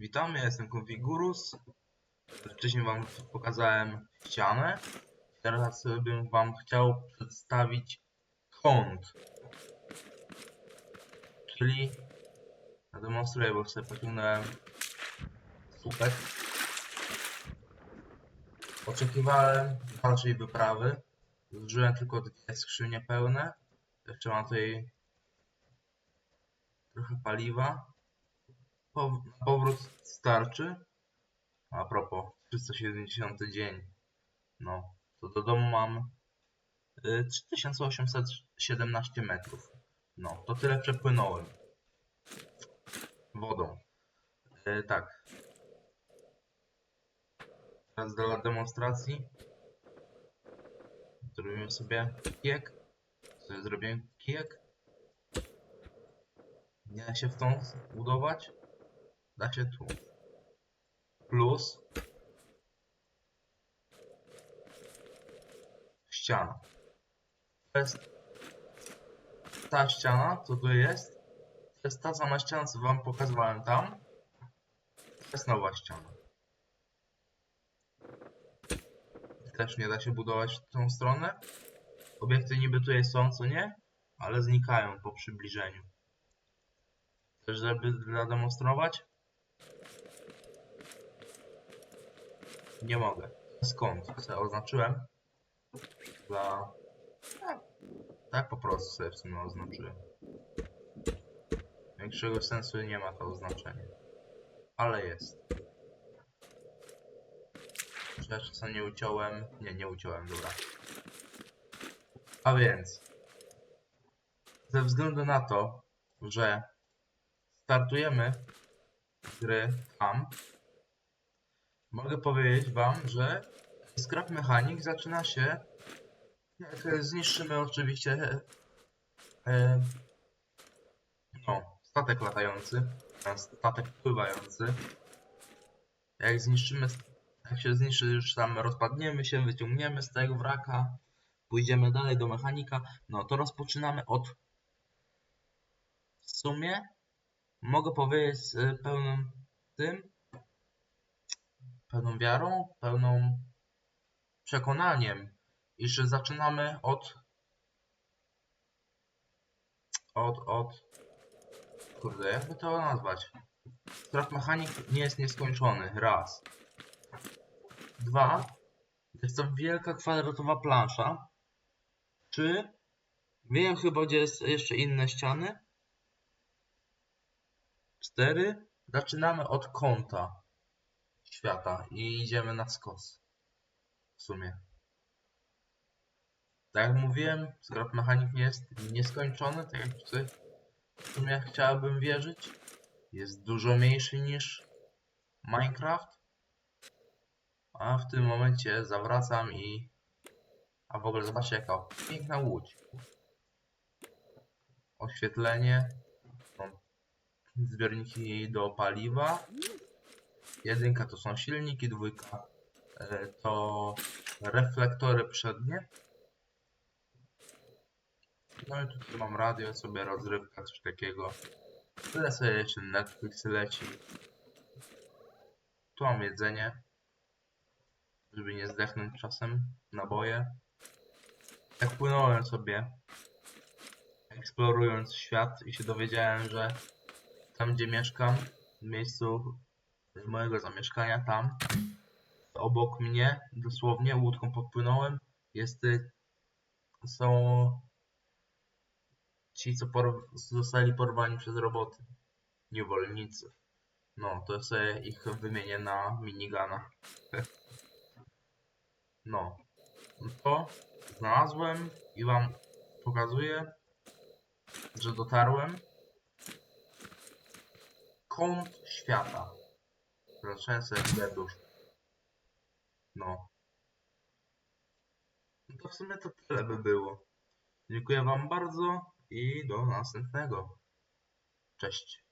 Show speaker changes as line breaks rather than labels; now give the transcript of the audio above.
Witam, ja jestem Configurus. Wcześniej wam pokazałem ścianę. Teraz bym wam chciał przedstawić kąt. Czyli zademonstruję, bo sobie pociągnąłem słupek. Oczekiwałem dalszej wyprawy. Zużyłem tylko dwie skrzynie pełne. Jeszcze mam tutaj trochę paliwa. Powrót starczy. A propos, 370 dzień. No, to do domu mam y, 3817 metrów. No, to tyle przepłynąłem. Wodą. Y, tak. Teraz dla demonstracji. Zrobimy sobie kijek. Sobie zrobiłem kijek. Nie da się w tą budować. Da się tu. Plus ściana. To jest ta ściana, co tu jest. To jest ta sama ściana, co wam pokazywałem tam. To jest nowa ściana. Też nie da się budować w tą stronę. Obiekty niby tutaj są, co nie? Ale znikają po przybliżeniu. Też żeby zademonstrować? Nie mogę. Skąd? Sobie oznaczyłem. Dla... Tak, tak po prostu sobie w sumie oznaczyłem. Większego sensu nie ma to oznaczenie. Ale jest. Czy ja czasem nie uciąłem? Nie, nie uciąłem, dobra. A więc... Ze względu na to, że startujemy gry tam, mogę powiedzieć wam, że Scrap Mechanic zaczyna się jak zniszczymy oczywiście e, e, no, statek latający, a statek pływający. Jak zniszczymy, jak się zniszczy, już tam rozpadniemy się, wyciągniemy z tego wraka, pójdziemy dalej do mechanika, no to rozpoczynamy od w sumie mogę powiedzieć z pełnym tym, pełną wiarą, pełną przekonaniem, iż zaczynamy od od, od kurde, jakby to nazwać? Strach mechanik nie jest nieskończony, raz. Dwa, jest to wielka kwadratowa plansza. Trzy, wiem chyba gdzie jest jeszcze inne ściany. Cztery, zaczynamy od kąta świata i idziemy na skos. W sumie. Tak jak mówiłem, Scrap Mechanic nie jest nieskończony, tak jak tutaj w sumie chciałbym wierzyć. Jest dużo mniejszy niż Minecraft. A w tym momencie zawracam i... A w ogóle zobaczcie jaka piękna łódź. Oświetlenie. Zbiorniki do paliwa. Jedynka to są silniki, dwójka e, to reflektory przednie. No i tutaj mam radio, sobie rozrywka, coś takiego. Tyle sobie jeszcze Netflix leci. Tu mam jedzenie. Żeby nie zdechnąć czasem. Naboje. Jak płynąłem sobie, eksplorując świat i się dowiedziałem, że tam gdzie mieszkam, w miejscu mojego zamieszkania, tam obok mnie, dosłownie łódką podpłynąłem, jest y, są ci, co por zostali porwani przez roboty. Niewolnicy. No, to sobie ich wymienię na minigana. no. To znalazłem i wam pokazuję, że dotarłem. Kąt świata. Sobie serdusz. No. No to w sumie to tyle by było. Dziękuję wam bardzo i do następnego. Cześć.